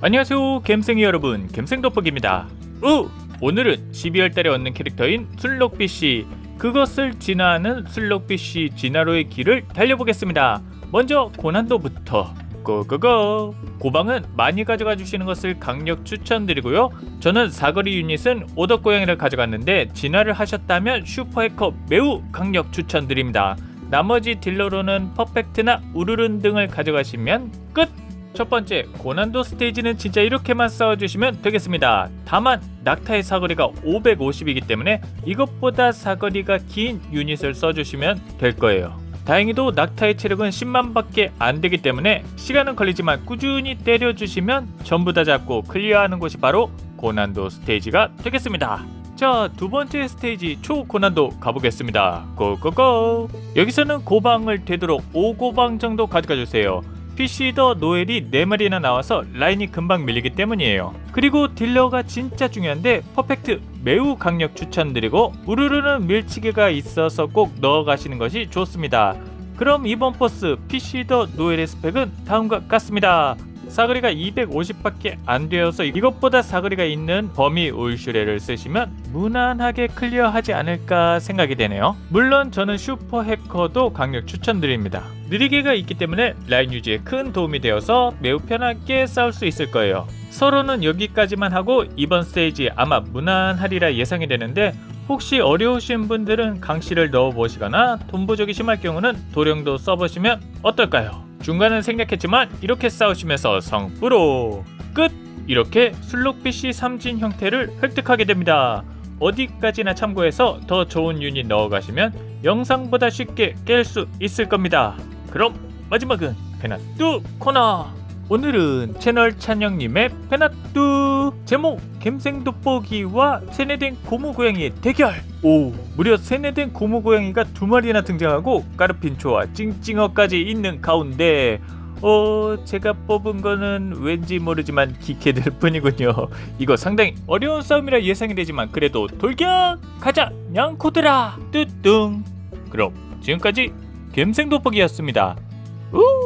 안녕하세요 갬생이 여러분. 갬생돋보기입니다. 우! 오늘은 12월 달에 얻는 캐릭터인 슬록비씨. 그것을 진화하는 슬록비씨 진화로의 길을 달려보겠습니다. 먼저 고난도부터. 고고고! 고방은 많이 가져가 주시는 것을 강력 추천드리고요. 저는 사거리 유닛은 오덕고양이를 가져갔는데 진화를 하셨다면 슈퍼해커 매우 강력 추천드립니다. 나머지 딜러로는 퍼펙트나 우르른 등을 가져가시면 끝! 첫 번째 고난도 스테이지는 진짜 이렇게만 싸워주시면 되겠습니다. 다만 낙타의 사거리가 550이기 때문에 이것보다 사거리가 긴 유닛을 써주시면 될 거예요. 다행히도 낙타의 체력은 10만밖에 안 되기 때문에 시간은 걸리지만 꾸준히 때려주시면 전부 다 잡고 클리어하는 곳이 바로 고난도 스테이지가 되겠습니다. 자, 두 번째 스테이지 초고난도 가보겠습니다. 고고고! 여기서는 고방을 되도록 5고방 정도 가져가 주세요. 피시더 노엘이 4마리나 나와서 라인이 금방 밀리기 때문이에요. 그리고 딜러가 진짜 중요한데 퍼펙트 매우 강력 추천드리고 우르르는 밀치기가 있어서 꼭 넣어가시는 것이 좋습니다. 그럼 이번 버스 피시더 노엘의 스펙은 다음과 같습니다. 사거리가 250밖에 안 되어서 이것보다 사거리가 있는 범위 울슈레를 쓰시면 무난하게 클리어하지 않을까 생각이 되네요. 물론 저는 슈퍼 해커도 강력 추천드립니다. 느리게가 있기 때문에 라인 유지에 큰 도움이 되어서 매우 편하게 싸울 수 있을 거예요. 서로는 여기까지만 하고 이번 스테이지 아마 무난하리라 예상이 되는데 혹시 어려우신 분들은 강씨를 넣어보시거나 돈부족이 심할 경우는 도령도 써보시면 어떨까요? 중간은 생략했지만 이렇게 싸우시면서 성프로 끝! 이렇게 슬록비시 삼진 형태를 획득하게 됩니다. 어디까지나 참고해서 더 좋은 유닛 넣어가시면 영상보다 쉽게 깰 수 있을 겁니다. 그럼 마지막은 페나뚜 코너! 오늘은 채널 찬영님의 페나뚜 제목 갬생 돋보기와 세뇌된 고무고양이의 대결. 오 무려 세뇌된 고무고양이가 두 마리나 등장하고 까르핀초와 찡찡어까지 있는 가운데 어 제가 뽑은 거는 왠지 모르지만 기캐들 뿐이군요. 이거 상당히 어려운 싸움이라 예상이 되지만 그래도 돌격! 가자! 냥코들아! 뚜뚱 그럼 지금까지 갬생 돋보기였습니다. 우